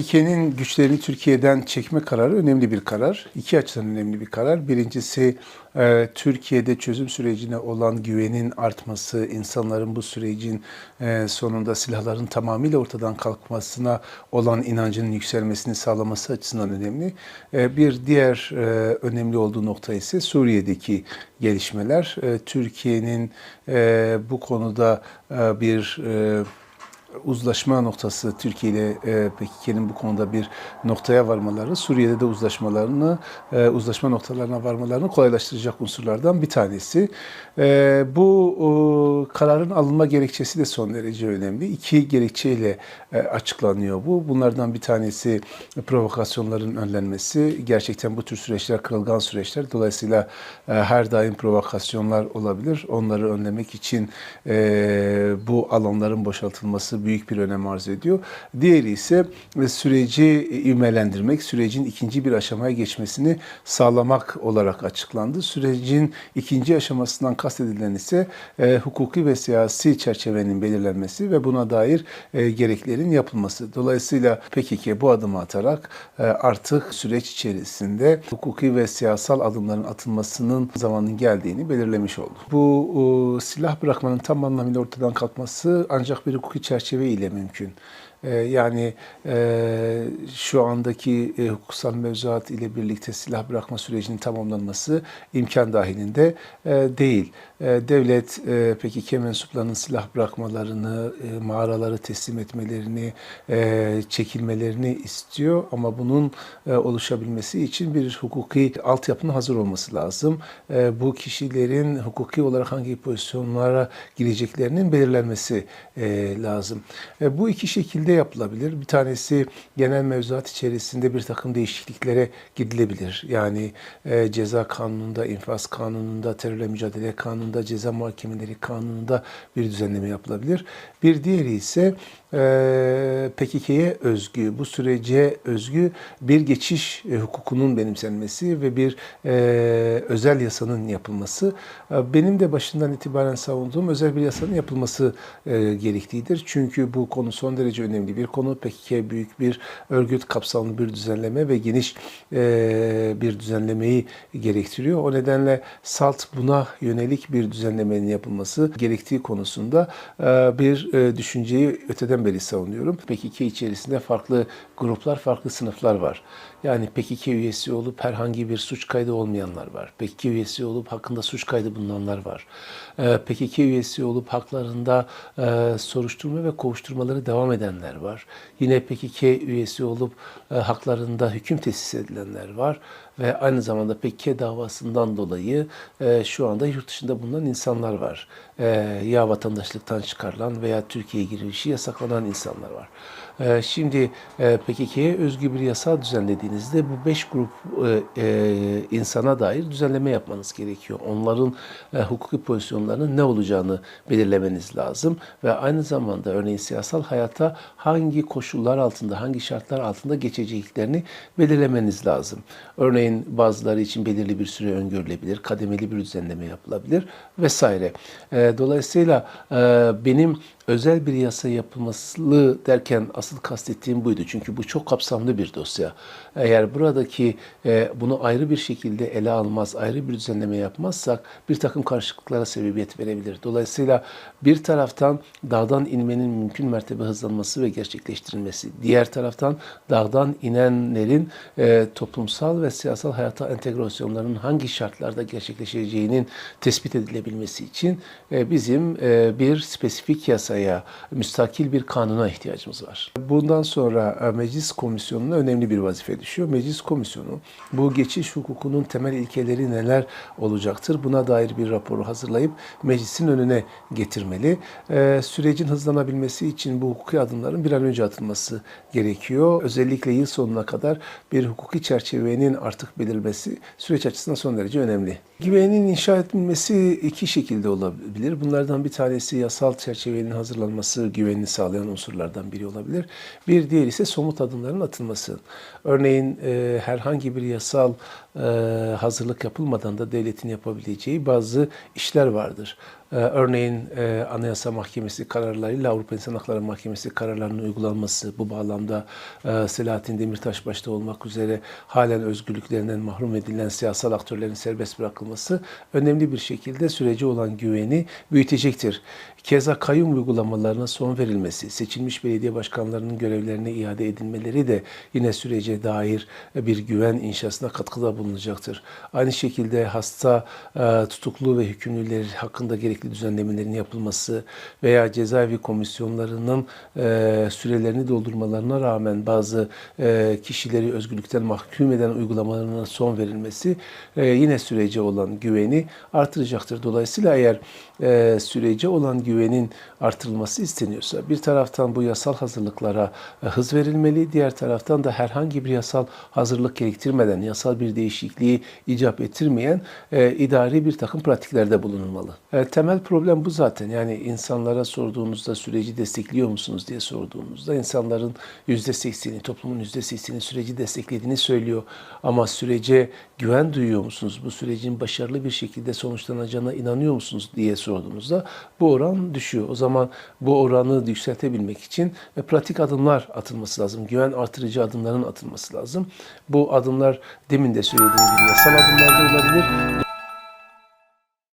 PKK'nin güçlerini Türkiye'den çekme kararı önemli bir karar. İki açıdan önemli bir karar. Birincisi e, Türkiye'de çözüm sürecine olan güvenin artması, insanların bu sürecin e, sonunda silahların tamamıyla ortadan kalkmasına olan inancının yükselmesini sağlaması açısından önemli. E, Bir diğer önemli olduğu nokta ise Suriye'deki gelişmeler. Türkiye'nin bu konuda bir uzlaşma noktası Türkiye ile e, PKK'nin bu konuda bir noktaya varmaları, Suriye'de de uzlaşmalarını, e, uzlaşma noktalarına varmalarını kolaylaştıracak unsurlardan bir tanesi. E, bu o, kararın alınma gerekçesi de son derece önemli. İki gerekçeyle e, açıklanıyor bu. Bunlardan bir tanesi provokasyonların önlenmesi. Gerçekten bu tür süreçler kırılgan süreçler. Dolayısıyla e, her daim provokasyonlar olabilir. Onları önlemek için e, bu alanların boşaltılması büyük bir önem arz ediyor. Diğeri ise e, süreci ivmelendirmek, sürecin ikinci bir aşamaya geçmesini sağlamak olarak açıklandı. Sürecin ikinci aşamasından kastedilen ise e, hukuki ve siyasi çerçevenin belirlenmesi ve buna dair e, gereklerin yapılması. Dolayısıyla PKK bu adımı atarak e, artık süreç içerisinde hukuki ve siyasal adımların atılmasının zamanın geldiğini belirlemiş oldu. Bu o, silah bırakmanın tam anlamıyla ortadan kalkması ancak bir hukuki çerçeve ile mümkün. Ee, Yani e, şu andaki e, hukuksal mevzuat ile birlikte silah bırakma sürecinin tamamlanması imkan dahilinde e, değil. E, Devlet e, PKK mensuplarının silah bırakmalarını, e, mağaraları teslim etmelerini, e, çekilmelerini istiyor ama bunun e, oluşabilmesi için bir hukuki altyapının hazır olması lazım. E, Bu kişilerin hukuki olarak hangi pozisyonlara gireceklerinin belirlenmesi e, lazım. E, Bu iki şekilde yapılabilir. Bir tanesi genel mevzuat içerisinde bir takım değişikliklere gidilebilir. Yani e, ceza kanununda, infaz kanununda, terörle mücadele kanununda, ceza muhakemeleri kanununda bir düzenleme yapılabilir. Bir diğeri ise PKK'ye özgü, bu sürece özgü bir geçiş e, hukukunun benimsenmesi ve bir e, özel yasanın yapılması. E, benim de başından itibaren savunduğum özel bir yasanın yapılması gerektiğidir. Çünkü bu konu son derece önemli bir konu. PKK büyük bir örgüt kapsamlı bir düzenleme ve geniş bir düzenlemeyi gerektiriyor. O nedenle SALT buna yönelik bir düzenlemenin yapılması gerektiği konusunda bir düşünceyi öteden beri savunuyorum. PKK içerisinde farklı gruplar, farklı sınıflar var. Yani PKK üyesi olup herhangi bir suç kaydı olmayanlar var. PKK üyesi olup hakkında suç kaydı bulunanlar var. Ee, PKK üyesi olup haklarında e, soruşturma ve kovuşturmaları devam edenler var. Yine PKK üyesi olup e, haklarında hüküm tesis edilenler var. Ve aynı zamanda PKK davasından dolayı e, şu anda yurt dışında bulunan insanlar var. Ya vatandaşlıktan çıkarılan veya Türkiye'ye girişi yasaklanan insanlar var. Şimdi e, PKK'ye özgü bir yasa düzenlediğinizde bu beş grup e, e, insana dair düzenleme yapmanız gerekiyor. Onların e, hukuki pozisyonlarının ne olacağını belirlemeniz lazım ve aynı zamanda örneğin siyasal hayata hangi koşullar altında, hangi şartlar altında geçeceklerini belirlemeniz lazım. Örneğin bazıları için belirli bir süre öngörülebilir, kademeli bir düzenleme yapılabilir vesaire. E, dolayısıyla e, benim özel bir yasa yapılması derken asıl kastettiğim buydu. Çünkü bu çok kapsamlı bir dosya. Eğer buradaki e, bunu ayrı bir şekilde ele almaz, ayrı bir düzenleme yapmazsak bir takım karışıklıklara sebebiyet verebilir. Dolayısıyla bir taraftan dağdan inmenin mümkün mertebe hızlanması ve gerçekleştirilmesi, diğer taraftan dağdan inenlerin e, toplumsal ve siyasal hayata entegrasyonlarının hangi şartlarda gerçekleşeceğinin tespit edilebilmesi için e, bizim e, bir spesifik yasaya, müstakil bir kanuna ihtiyacımız var. Bundan sonra e, meclis komisyonuna önemli bir vazife düşüyor. Meclis komisyonu bu geçiş hukukunun temel ilkeleri neler olacaktır? Buna dair bir raporu hazırlayıp meclisin önüne getirmeli. E, sürecin hızlanabilmesi için bu hukuki adımların bir an önce atılması gerekiyor. Özellikle yıl sonuna kadar bir hukuki çerçevenin artık belirmesi süreç açısından son derece önemli. Güvenin inşa edilmesi iki şekilde olabilir. Bunlardan bir tanesi yasal çerçevenin hazırlanması, güvenini sağlayan unsurlardan biri olabilir. Bir diğeri ise somut adımların atılması. Örneğin herhangi bir yasal e, hazırlık yapılmadan da devletin yapabileceği bazı işler vardır. E, örneğin e, Anayasa Mahkemesi kararlarıyla Avrupa İnsan Hakları Mahkemesi kararlarının uygulanması, bu bağlamda Selahattin Demirtaş başta olmak üzere halen özgürlüklerinden mahrum edilen siyasal aktörlerin serbest bırakılması önemli bir şekilde sürece olan güveni büyütecektir. Keza kayyum uygulamalarına son verilmesi, seçilmiş belediye başkanlarının görevlerine iade edilmeleri de yine sürece dair bir güven inşasına katkıda bulunacaktır. Aynı şekilde hasta, e, tutuklu ve hükümlüler hakkında gerekli düzenlemelerin yapılması veya cezaevi komisyonlarının e, sürelerini doldurmalarına rağmen bazı e, kişileri özgürlükten mahkum eden uygulamalarına son verilmesi yine sürece olan güveni artıracaktır. Dolayısıyla eğer sürece olan güvenin artırılması isteniyorsa bir taraftan bu yasal hazırlıklara hız verilmeli, diğer taraftan da herhangi bir yasal hazırlık gerektirmeden, yasal bir değişikliği icap ettirmeyen e, idari bir takım pratiklerde bulunulmalı. E, temel problem bu zaten. Yani insanlara sorduğunuzda süreci destekliyor musunuz diye sorduğunuzda insanların %80'i, toplumun %80'i süreci desteklediğini söylüyor. Ama sürece güven duyuyor musunuz? Bu sürecin başarılı bir şekilde sonuçlanacağına inanıyor musunuz diye sorduğunuzda bu oran düşüyor. O zaman bu oranı yükseltebilmek için e, pratik adımlar atılması lazım. Güven artırıcı adımların atılması lazım. Bu adımlar demin de söylediğim gibi yasal adımlar da olabilir.